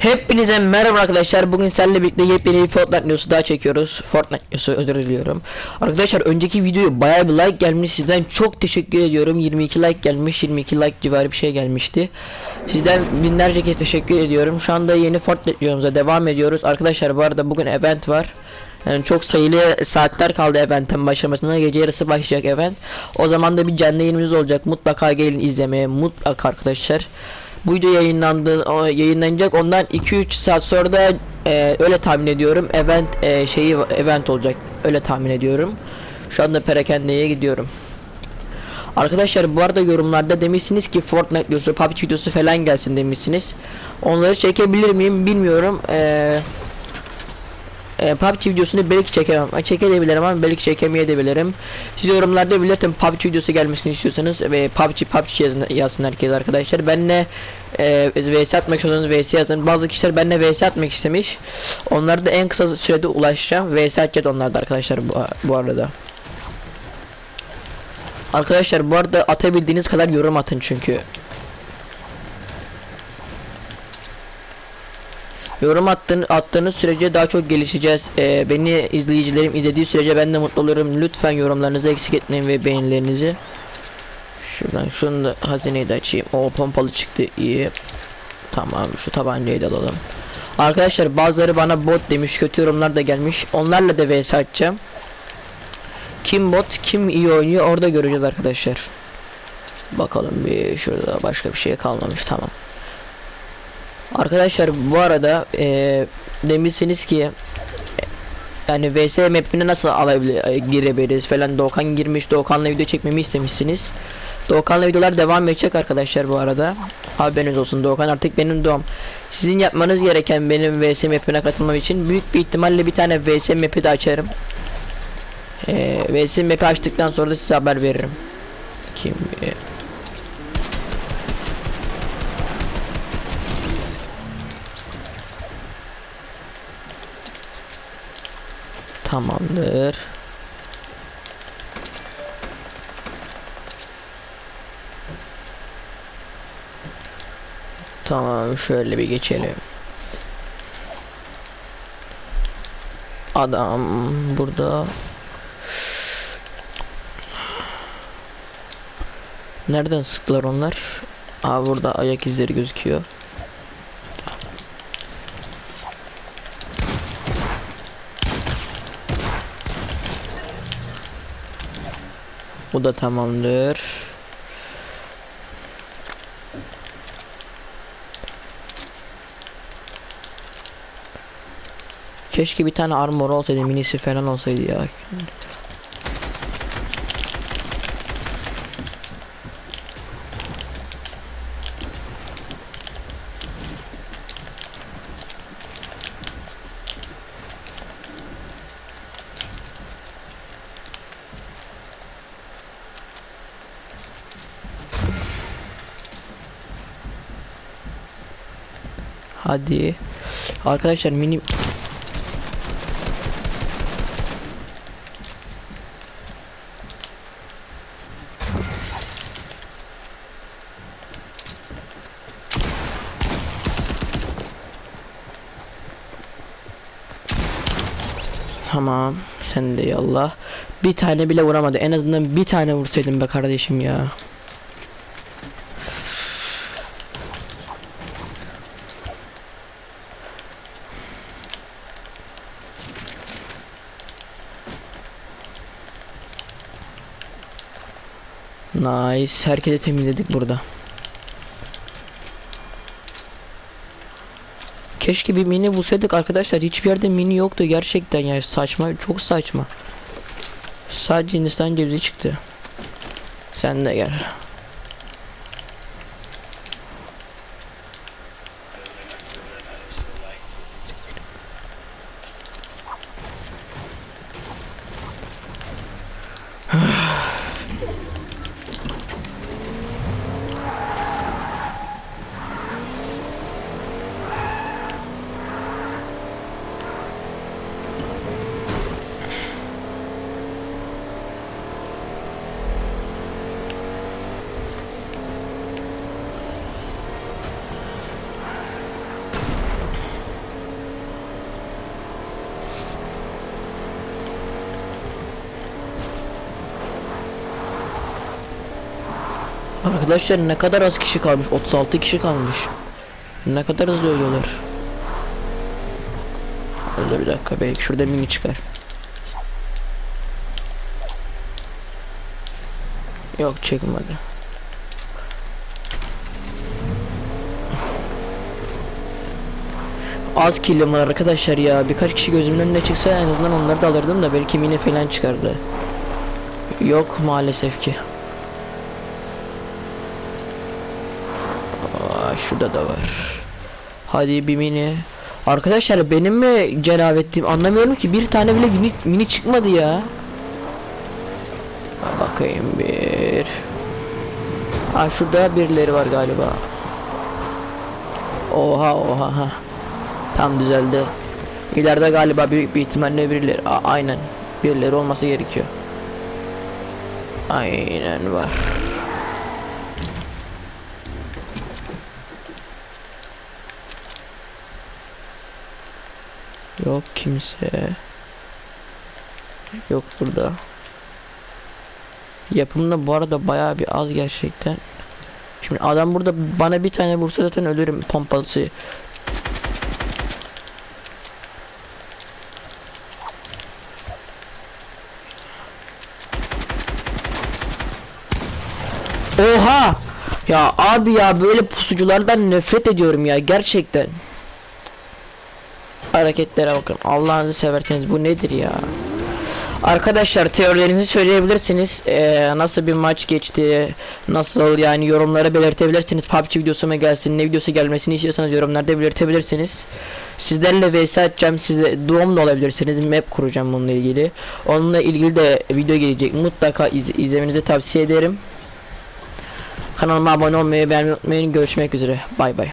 Hepinize merhaba arkadaşlar. Bugün seninle birlikte yepyeni bir Fortnite videosu daha çekiyoruz. Fortnite videosu özür diliyorum. Arkadaşlar önceki videoya bayağı bir like gelmiş. Sizden çok teşekkür ediyorum. 22 like gelmiş. 22 like civarı bir şey gelmişti. Sizden binlerce kez teşekkür ediyorum. Şu anda yeni Fortnite videomuza devam ediyoruz. Arkadaşlar bu arada bugün event var. Yani çok sayılı saatler kaldı eventin başlamasına. Gece yarısı başlayacak event. O zaman da bir canlı yayınımız olacak. Mutlaka gelin izlemeye. Mutlaka arkadaşlar. Bu video yayınlandı, yayınlanacak. Ondan 2-3 saat sonra da e, öyle tahmin ediyorum. Event e, şeyi event olacak. Öyle tahmin ediyorum. Şu anda Perakendeye gidiyorum. Arkadaşlar bu arada yorumlarda demişsiniz ki Fortnite videosu, PUBG videosu falan gelsin demişsiniz. Onları çekebilir miyim bilmiyorum. Eee e, PUBG videosunu belki çekemem. Çekebilirim ama belki çekemeyebilirim. Siz yorumlarda belirtin PUBG videosu gelmesini istiyorsanız ve PUBG PUBG yazın, yazsın herkes arkadaşlar. Benle e, VS atmak istiyorsanız VS yazın. Bazı kişiler benimle VS atmak istemiş. Onlara da en kısa sürede ulaşacağım. VS atacağız onlarda arkadaşlar bu, bu arada. Arkadaşlar bu arada atabildiğiniz kadar yorum atın çünkü. Yorum attığın, attığınız sürece daha çok gelişeceğiz. Ee, beni izleyicilerim izlediği sürece ben de mutlu olurum. Lütfen yorumlarınızı eksik etmeyin ve beğenilerinizi. Şuradan şunu da hazineyi de açayım. O pompalı çıktı iyi. Tamam şu tabancayı da alalım. Arkadaşlar bazıları bana bot demiş kötü yorumlar da gelmiş. Onlarla da vs atacağım. Kim bot kim iyi oynuyor orada göreceğiz arkadaşlar. Bakalım bir şurada başka bir şey kalmamış tamam. Arkadaşlar bu arada e, demişsiniz ki e, yani VS map'ine nasıl alabilir e, girebiliriz falan Doğukan girmiş Doğukan'la video çekmemi istemişsiniz. Doğukan'la videolar devam edecek arkadaşlar bu arada. Haberiniz olsun Doğukan artık benim doğum. Sizin yapmanız gereken benim VS map'ine katılmam için büyük bir ihtimalle bir tane VS map'i de açarım. E, VS map'i açtıktan sonra da size haber veririm. Kim Tamamdır. Tamam şöyle bir geçelim. Adam burada. Nereden sıktılar onlar? Aa burada ayak izleri gözüküyor. Bu da tamamdır. Keşke bir tane armor olsaydı, minisi falan olsaydı ya. Hadi. Arkadaşlar mini Tamam. Sen de yallah. Bir tane bile vuramadı. En azından bir tane vursaydım be kardeşim ya. Nice. Herkese temizledik burada. Keşke bir mini bulsaydık arkadaşlar. Hiçbir yerde mini yoktu gerçekten ya. Saçma, çok saçma. Sadece Hindistan cevizi çıktı. Sen de gel. Arkadaşlar ne kadar az kişi kalmış? 36 kişi kalmış. Ne kadar hızlı ölüyorlar? Dur bir dakika belki şurada mini çıkar. Yok çekmedi Az killim var arkadaşlar ya. Birkaç kişi gözümün önüne çıksa en azından onları da alırdım da belki mini falan çıkardı. Yok maalesef ki Aa, şurada da var. Hadi bir mini. Arkadaşlar benim mi cenabettim anlamıyorum ki bir tane bile mini, mini çıkmadı ya. Bakayım bir. Ha şurada birileri var galiba. Oha oha ha. Tam düzeldi. İleride galiba büyük bir ihtimalle birileri. A- aynen. Birileri olması gerekiyor. Aynen var. Yok kimse. Yok burada. Yapımda bu arada bayağı bir az gerçekten. Şimdi adam burada bana bir tane vursa zaten ölürüm pompalısı. Oha! Ya abi ya böyle pusuculardan nefret ediyorum ya gerçekten. Hareketlere bakın. Allah'ınızı severseniz bu nedir ya? Arkadaşlar teorilerinizi söyleyebilirsiniz. Ee, nasıl bir maç geçti? Nasıl yani yorumlara belirtebilirsiniz. PUBG videosu mu gelsin? Ne videosu gelmesini istiyorsanız yorumlarda belirtebilirsiniz. Sizlerle vs atacağım. Size duom da olabilirsiniz. Map kuracağım bununla ilgili. Onunla ilgili de video gelecek. Mutlaka iz izlemenizi tavsiye ederim. Kanalıma abone olmayı, beğenmeyi unutmayın. Görüşmek üzere. Bay bay.